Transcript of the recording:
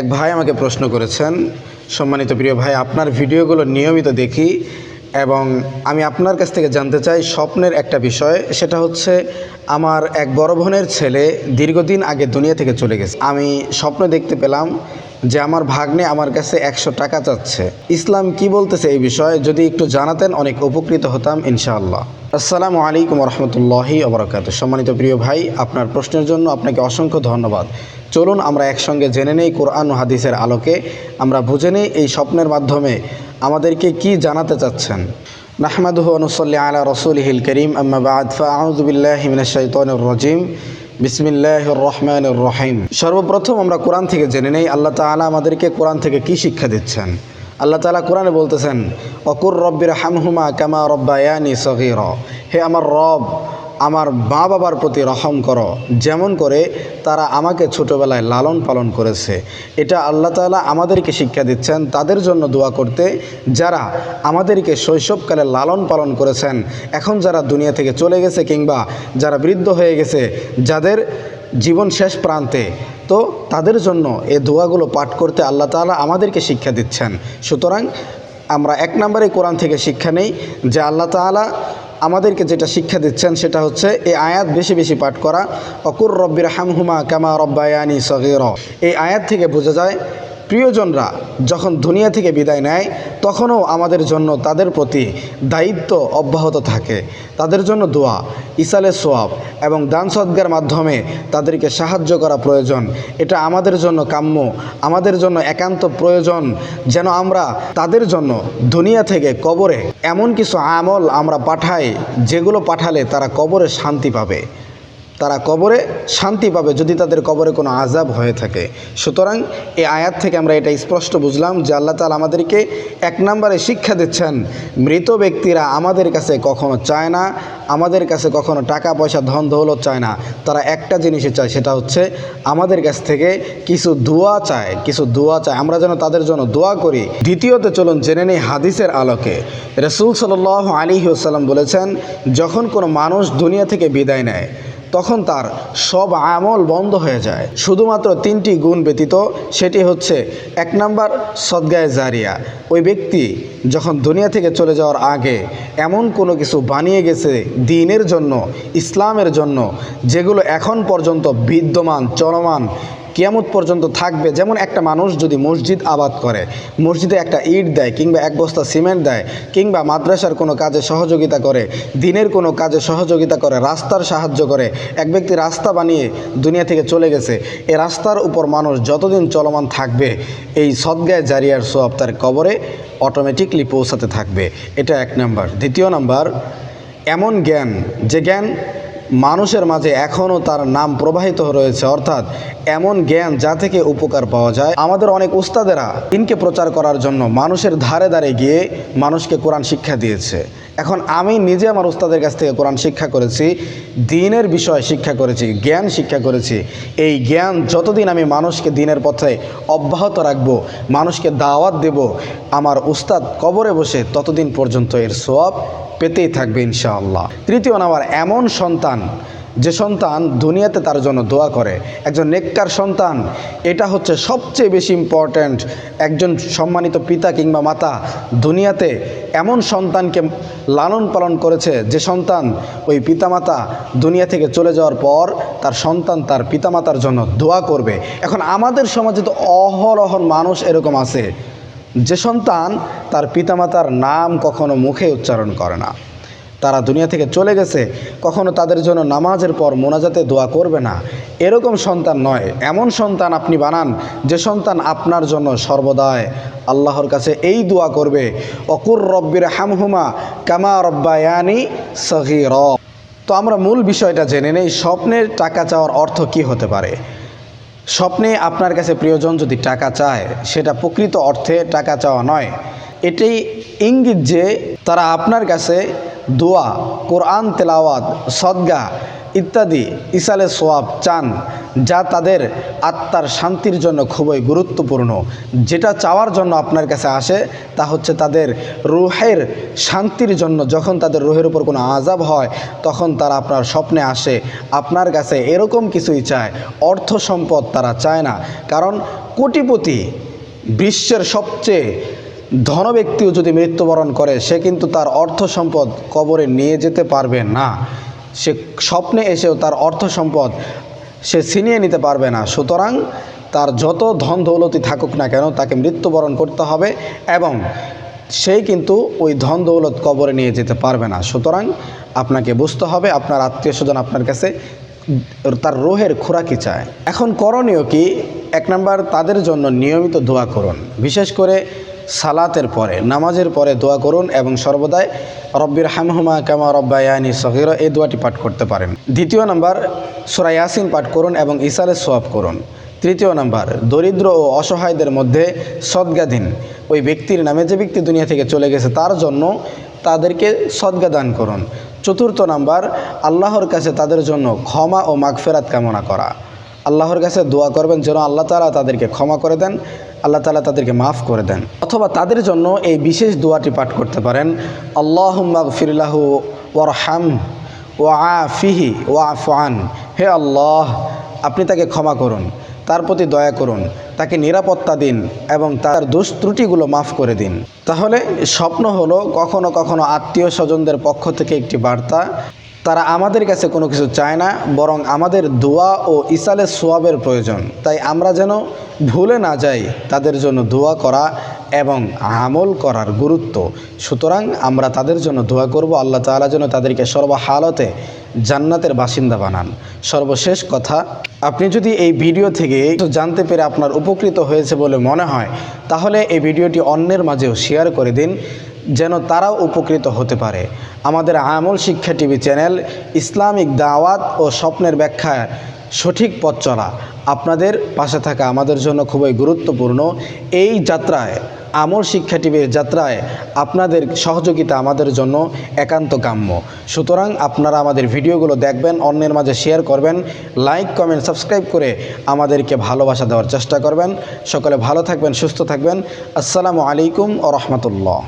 এক ভাই আমাকে প্রশ্ন করেছেন, সম্মানিত প্রিয় ভাই, আপনার ভিডিওগুলো নিয়মিত দেখি এবং আমি আপনার কাছ থেকে জানতে চাই স্বপ্নের একটা বিষয়, সেটা হচ্ছে আমার এক বড় বোনের ছেলে দীর্ঘদিন আগে দুনিয়া থেকে চলে গেছে। আমি স্বপ্ন দেখতে পেলাম যে আমার ভাগ্নে আমার কাছে একশো টাকা চাচ্ছে। ইসলাম কি বলতেছে এই বিষয়ে যদি একটু জানাতেন, অনেক উপকৃত হতাম ইনশাআল্লাহ। আসসালামু আলাইকুম রহমতুল্লাহি ওবরাকাত। সম্মানিত প্রিয় ভাই, আপনার প্রশ্নের জন্য আপনাকে অসংখ্য ধন্যবাদ। চলুন আমরা একসঙ্গে জেনে নেই কোরআন হাদিসের আলোকে। আমরা বুঝে নেই এই স্বপ্নের মাধ্যমে আমাদেরকে কি জানাতে চাচ্ছেন। নাহমাদুহু অনুসল্লি আলা রসুল হিল করিম। আম্মা বাদ। ফাউজুবিল্লাহি মিনাশ শাইতানির রাজিম। সর্বপ্রথম আমরা কোরআন থেকে জেনে নেই, আল্লাহ তালা আমাদেরকে কোরআন থেকে কি শিক্ষা দিচ্ছেন। আল্লাহ তালা কোরআনে বলতেছেন, অকুর রব্বির হামহুমা কামা রব্বায়ানি সহির হে আমার রব আমার মা বাবার প্রতি রহম করো। যেমন করে তারা আমাকে ছোটোবেলায় লালন পালন করেছে। এটা আল্লাহ তাআলা আমাদেরকে শিক্ষা দিচ্ছেন, তাদের জন্য দোয়া করতে। যারা আমাদেরকে শৈশবকালে লালন পালন করেছেন, এখন যারা দুনিয়া থেকে চলে গেছে কিংবা যারা বৃদ্ধ হয়ে গেছে, যাদের জীবন শেষ প্রান্তে, তো তাদের জন্য এ দোয়াগুলো পাঠ করতে আল্লাহ তাআলা আমাদেরকে শিক্ষা দিচ্ছেন। সুতরাং আমরা এক নম্বরে কোরআন থেকে শিক্ষা নেই যে আল্লাহ তাআলা আমাদেরকে যেটা শিক্ষা দিচ্ছেন সেটা হচ্ছে এই আয়াত বেশি বেশি পাঠ করা, অকুর রব্বির হামহুমা কামা রব্বায়ানি সগির। এই আয়াত থেকে বোঝা যায় প্রিয়জনরা যখন দুনিয়া থেকে বিদায় নেয়, তখনও আমাদের জন্য তাদের প্রতি দায়িত্ব অব্যাহত থাকে। তাদের জন্য দোয়া, ইসালে সোয়াব এবং দান সদ্গার মাধ্যমে তাদেরকে সাহায্য করা প্রয়োজন। এটা আমাদের জন্য কাম্য, আমাদের জন্য একান্ত প্রয়োজন যেন আমরা তাদের জন্য দুনিয়া থেকে কবরে এমন কিছু আমল আমরা পাঠাই, যেগুলো পাঠালে তারা কবরে শান্তি পাবে। তারা কবরে শান্তি পাবে যদি তাদের কবরে কোনো আজাব হয়ে থাকে। সুতরাং এই আয়াত থেকে আমরা এটা স্পষ্ট বুঝলাম যে আল্লাহ তালা আমাদেরকে এক নম্বরে শিক্ষা দিচ্ছেন, মৃত ব্যক্তিরা আমাদের কাছে কখনো চায় না, আমাদের কাছে কখনো টাকা, পয়সা, ধন, দৌলত চায় না। তারা একটা জিনিসই চায়, সেটা হচ্ছে আমাদের কাছ থেকে কিছু দোয়া চায়, কিছু দোয়া চায়। আমরা যেন তাদের জন্য দোয়া করি। দ্বিতীয়তে চলুন জেনে নেই হাদিসের আলোকে। রসুল সাল আলী সাল্লাম বলেছেন, যখন কোনো মানুষ দুনিয়া থেকে বিদায় নেয় তখন তার সব আমল বন্ধ হয়ে যায়। শুধুমাত্র তিনটি গুণ ব্যতীত সেটি হচ্ছে, এক নাম্বার সদ্গায় জারিয়া। ওই ব্যক্তি যখন দুনিয়া থেকে চলে যাওয়ার আগে এমন কোনো কিছু বানিয়ে গেছে দিনের জন্য, ইসলামের জন্য, যেগুলো এখন পর্যন্ত বিদ্যমান, চলমান কিয়ামত পর্যন্ত থাকবে। যেমন একটা মানুষ যদি মসজিদ আবাদ করে, মসজিদে একটা ইট দেয় কিংবা এক বস্তা সিমেন্ট দেয় কিংবা মাদ্রাসার কোনো কাজে সহযোগিতা করে, দিনের কোনো কাজে সহযোগিতা করে, রাস্তার সাহায্য করে, এক ব্যক্তি রাস্তা বানিয়ে দুনিয়া থেকে চলে গেছে, এ রাস্তার উপর মানুষ যতদিন চলমান থাকবে, এই সদ্গায় জারিয়ার সোয়াব তার কবরে অটোমেটিকলি পৌঁছাতে থাকবে। এটা এক নাম্বার। দ্বিতীয় নাম্বার, এমন জ্ঞান, যে জ্ঞান মানুষের মাঝে এখনও তার নাম প্রবাহিত রয়েছে, অর্থাৎ এমন জ্ঞান যা থেকে উপকার পাওয়া যায়। আমাদের অনেক উস্তাদেরা দিনকে প্রচার করার জন্য মানুষের ধারে ধারে গিয়ে মানুষকে কোরআন শিক্ষা দিয়েছে। এখন আমি নিজে আমার উস্তাদের কাছ থেকে কোরআন শিক্ষা করেছি, দিনের বিষয় শিক্ষা করেছি, জ্ঞান শিক্ষা করেছি। এই জ্ঞান যতদিন আমি মানুষকে দিনের পথে অব্যাহত রাখব, মানুষকে দাওয়াত দেব, আমার উস্তাদ কবরে বসে ততদিন পর্যন্ত এর সোয়াব পেতেই থাকবে ইনশাআল্লাহ। তৃতীয় নাম্বার, এমন সন্তান, যে সন্তান দুনিয়াতে তার জন্য দোয়া করে। একজন নেককার সন্তান, এটা হচ্ছে সবচেয়ে বেশি ইম্পর্ট্যান্ট একজন সম্মানিত পিতা কিংবা মাতা দুনিয়াতে এমন সন্তানকে লালন পালন করেছে যে সন্তান ওই পিতামাতা দুনিয়া থেকে চলে যাওয়ার পর তার সন্তান তার পিতামাতার জন্য দোয়া করবে। এখন আমাদের সমাজে তো অহরহর মানুষ এরকম আছে। যে সন্তান তার পিতামাতার নাম কখনো মুখে উচ্চারণ করে না। তারা দুনিয়া থেকে চলে গেছে, কখনো তাদের জন্য নামাজের পর মোনাজাতে দোয়া করবে না। এরকম সন্তান নয়, এমন সন্তান আপনি বানান যে সন্তান আপনার জন্য সর্বদায় আল্লাহর কাছে এই দোয়া করবে, অকুর রব্বির হামহুমা কামা রব্বায়ানি সহির তো আমরা মূল বিষয়টা জেনে নেই, স্বপ্নের টাকা চাওয়ার অর্থ কি হতে পারে? স্বপ্নে আপনার কাছে প্রিয়জন যদি টাকা চায়, সেটা প্রকৃত অর্থে টাকা চাওয়া নয়। এটি ইঙ্গিত যে তারা আপনার কাছে দোয়া, কোরআন তেলাওয়াত, সদ্গা ইত্যাদি ইসালে সোয়াব চান, যা তাদের আত্মার শান্তির জন্য খুবই গুরুত্বপূর্ণ। যেটা চাওয়ার জন্য আপনার কাছে আসে, তা হচ্ছে তাদের রুহের শান্তির জন্য যখন তাদের রুহের উপর কোনো আজাব হয়, তখন তারা আপনার স্বপ্নে আসে, আপনার কাছে এরকম কিছুই চায়, অর্থ সম্পদ তারা চায় না। কারণ কোটিপতি বিশ্বের সবচেয়ে ধন ব্যক্তিও যদি মৃত্যুবরণ করে, সে কিন্তু তার অর্থ সম্পদ কবরে নিয়ে যেতে পারবে না। সে স্বপ্নে এসেও তার অর্থ সম্পদ সে ছিনিয়ে নিতে পারবে না। সুতরাং তার যত ধন দৌলতি থাকুক না কেন তাকে মৃত্যুবরণ করতে হবে এবং সেই কিন্তু ওই ধন দৌলত কবরে নিয়ে যেতে পারবে না। সুতরাং আপনাকে বুঝতে হবে, আপনার আত্মীয় স্বজন আপনার কাছে তার রোহের খোরাকি চায়। এখন করণীয় কি? এক নম্বর, তাদের জন্য নিয়মিত দোয়া করুন। বিশেষ করে সালাতের পরে, নামাজের পরে দোয়া করুন এবং সর্বদাই রব্বির হামহুমা কামা রব্বায়ানি সহির এই দোয়াটি পাঠ করতে পারেন। দ্বিতীয় নাম্বার, সুরা ইয়াসিন পাঠ করুন এবং ইসালে সোয়াব করুন। তৃতীয় নাম্বার, দরিদ্র ও অসহায়দের মধ্যে সদ্গা দিন। ওই ব্যক্তির নামে যে ব্যক্তি দুনিয়া থেকে চলে গেছে তার জন্য তাদেরকে সদ্গা দান করুন। চতুর্থ নাম্বার, আল্লাহর কাছে তাদের জন্য ক্ষমা ও মাগফেরাত কামনা করা। আল্লাহর কাছে দোয়া করবেন যেন আল্লাহ তালা তাদেরকে ক্ষমা করে দেন, আল্লাহ তালা তাদেরকে মাফ করে দেন। অথবা তাদের জন্য এই বিশেষ দোয়াটি পাঠ করতে পারেন আল্লাহ মাগফিরাহু ওয়ারহাম ও আফিহি ও আফান হে আল্লাহ, আপনি তাকে ক্ষমা করুন, তার প্রতি দয়া করুন, তাকে নিরাপত্তা দিন এবং তার দোষ ত্রুটিগুলো মাফ করে দিন। তাহলে স্বপ্ন হলো কখনো কখনো আত্মীয় স্বজনদের পক্ষ থেকে একটি বার্তা তারা আমাদের কাছে কোনো কিছু চায় না, বরং আমাদের দোয়া ও ইসালে সোয়াবের প্রয়োজন। তাই আমরা যেন ভুলে না যাই তাদের জন্য দোয়া করা এবং আমল করার গুরুত্ব। সুতরাং আমরা তাদের জন্য দোয়া করব, আল্লাহ তাআলা যেন তাদেরকে সর্বহালতে জান্নাতের বাসিন্দা বানান। সর্বশেষ কথা, আপনি যদি এই ভিডিও থেকে জানতে পেরে আপনার উপকৃত হয়েছে বলে মনে হয়, তাহলে এই ভিডিওটি অন্যের মাঝেও শেয়ার করে দিন, যেন তারাও উপকৃত হতে পারে। আমাদের আমল শিক্ষা টিভি চ্যানেল, ইসলামিক দাওয়াত ও স্বপ্নের ব্যাখ্যা, সঠিক পথ চলা আপনাদের পাশে থাকা আমাদের জন্য খুবই গুরুত্বপূর্ণ। এই যাত্রায়, আমল শিক্ষা টিভির যাত্রায় আপনাদের সহযোগিতা আমাদের জন্য একান্ত কাম্য। সুতরাং আপনারা আমাদের ভিডিওগুলো দেখবেন, অন্যের মাঝে শেয়ার করবেন, লাইক, কমেন্ট, সাবস্ক্রাইব করে আমাদেরকে ভালোবাসা দেওয়ার চেষ্টা করবেন। সকলে ভালো থাকবেন, সুস্থ থাকবেন। আসসালামু আলাইকুম ও রহমতুল্লাহ।